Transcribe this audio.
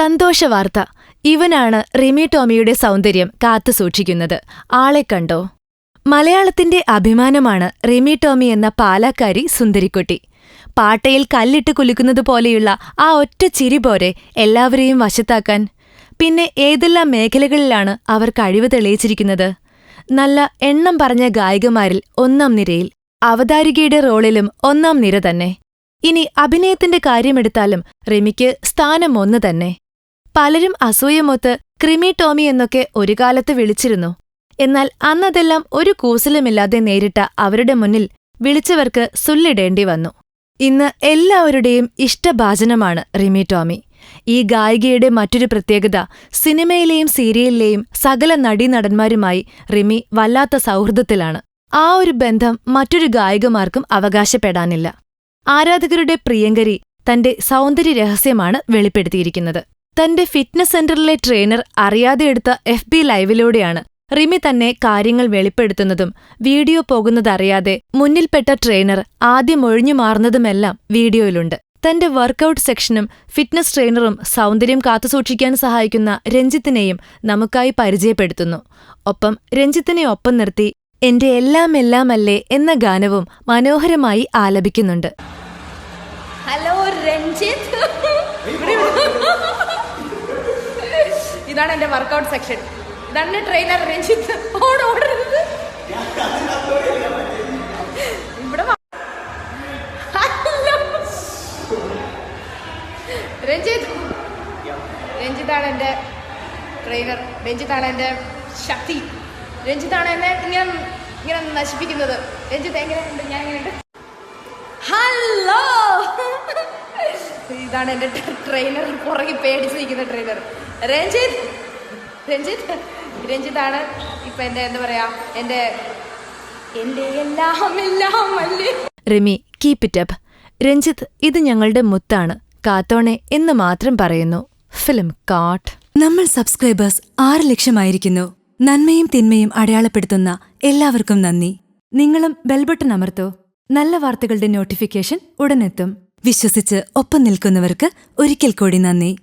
സന്തോഷവാർത്ത. ഇവനാണ് റിമി ടോമിയുടെ സൗന്ദര്യം കാത്തു സൂക്ഷിക്കുന്നത്. ആളെ കണ്ടോ? മലയാളത്തിന്റെ അഭിമാനമാണ് റിമി ടോമി എന്ന പാലാക്കാരി സുന്ദരിക്കുട്ടി. പാട്ടയിൽ കല്ലിട്ട് കുലുക്കുന്നത് പോലെയുള്ള ആ ഒറ്റ ചിരി പോരെ എല്ലാവരെയും വശത്താക്കാൻ. പിന്നെ ഏതെല്ലാം മേഖലകളിലാണ് അവർ കഴിവ് തെളിയിച്ചിരിക്കുന്നത്? നല്ല എണ്ണം പറഞ്ഞ ഗായികമാരിൽ ഒന്നാം നിരയിൽ അവതാരികയുടെ റോളിലും ഒന്നാം നിര തന്നെ. ഇനി അഭിനയത്തിന്റെ കാര്യമെടുത്താലും റിമിക്ക് സ്ഥാനം ഒന്ന് തന്നെ. പലരും അസൂയമൊത്ത് ക്രിമി ടോമി എന്നൊക്കെ ഒരു കാലത്ത് വിളിച്ചിരുന്നു. എന്നാൽ അന്നതെല്ലാം ഒരു കൂസലുമില്ലാതെ നേരിട്ട അവരുടെ മുന്നിൽ വിളിച്ചവർക്ക് സുല്ലിടേണ്ടി വന്നു. ഇന്ന് എല്ലാവരുടെയും ഇഷ്ടഭാചനമാണ് റിമി ടോമി. ഈ ഗായികയുടെ മറ്റൊരു പ്രത്യേകത സിനിമയിലെയും സീരിയലിലെയും സകല നടീനടന്മാരുമായി റിമി വല്ലാത്ത സൗഹൃദത്തിലാണ്. ആ ഒരു ബന്ധം മറ്റൊരു ഗായികമാർക്കും അവകാശപ്പെടാനില്ല. ആരാധകരുടെ പ്രിയങ്കരി തന്റെ സൗന്ദര്യ രഹസ്യമാണ് വെളിപ്പെടുത്തിയിരിക്കുന്നത്. തന്റെ ഫിറ്റ്നസ് സെന്ററിലെ ട്രെയിനർ അറിയാതെ എടുത്ത എഫ് ബി ലൈവിലൂടെയാണ് റിമി തന്നെ കാര്യങ്ങൾ വെളിപ്പെടുത്തുന്നതും വീഡിയോ പോകുന്നതറിയാതെ മുന്നിൽപ്പെട്ട ട്രെയിനർ ആദ്യം ഒഴിഞ്ഞു മാറുന്നതുമെല്ലാം വീഡിയോയിലുണ്ട്. തന്റെ വർക്കൗട്ട് സെക്ഷനും ഫിറ്റ്നസ് ട്രെയിനറും സൗന്ദര്യം കാത്തുസൂക്ഷിക്കാൻ സഹായിക്കുന്ന രഞ്ജിത്തിനെയും നമുക്കായി പരിചയപ്പെടുത്തുന്നു. ഒപ്പം രഞ്ജിത്തിനെ ഒപ്പം നിർത്തി എന്റെ എല്ലാം എല്ലാമല്ലേ എന്ന ഗാനവും മനോഹരമായി ആലപിക്കുന്നുണ്ട്. ഹലോ രഞ്ജിത്ത്. ഇതാണ് എന്റെ വർക്കൗട്ട് സെക്ഷൻ ഇതാണ് ട്രെയിനർ രഞ്ജിത്ത്. ഓട് ഓടരുത് ഇവിടെ. രഞ്ജിത്ത്. രഞ്ജിത്താണ് എന്റെ ട്രെയിനർ രഞ്ജിത്താണ് എന്റെ ശക്തി. രഞ്ജിത്താണ് എന്നെ ഇങ്ങനെ ഇങ്ങനെ നശിപ്പിക്കുന്നത്. രഞ്ജിത്ത് എങ്ങനെയുണ്ട്? ഞാൻ എങ്ങനെയുണ്ട്? ഹലോ. ഇതാണ് എന്റെ ട്രെയിനർ പുറകെ പേടിച്ച് നിൽക്കുന്ന ട്രെയിനർ രഞ്ജിത്ത്. രഞ്ജിത്ത്. രഞ്ജിത്താണ് ഇപ്പം എന്റെ എന്താ പറയാ എന്റെ എന്റെ എല്ലാം എല്ലാം അല്ലേ Rimi keep it up Ranjith ഇത് ഞങ്ങളുടെ മുത്താണ്. കാത്തോണെ എന്ന് മാത്രം പറയുന്നു. ഫിലിം കാട്ട് നമ്മൾ സബ്സ്ക്രൈബേഴ്സ് ആറ് ലക്ഷമായിരിക്കുന്നു. നന്മയും തിന്മയും അടയാളപ്പെടുത്തുന്ന എല്ലാവർക്കും നന്ദി. നിങ്ങളും ബെൽബട്ടൺ അമർത്തോ. നല്ല വാർത്തകളുടെ നോട്ടിഫിക്കേഷൻ ഉടനെത്തും. വിശ്വസിച്ച് ഒപ്പം നിൽക്കുന്നവർക്ക് ഒരിക്കൽ കൂടി നന്ദി.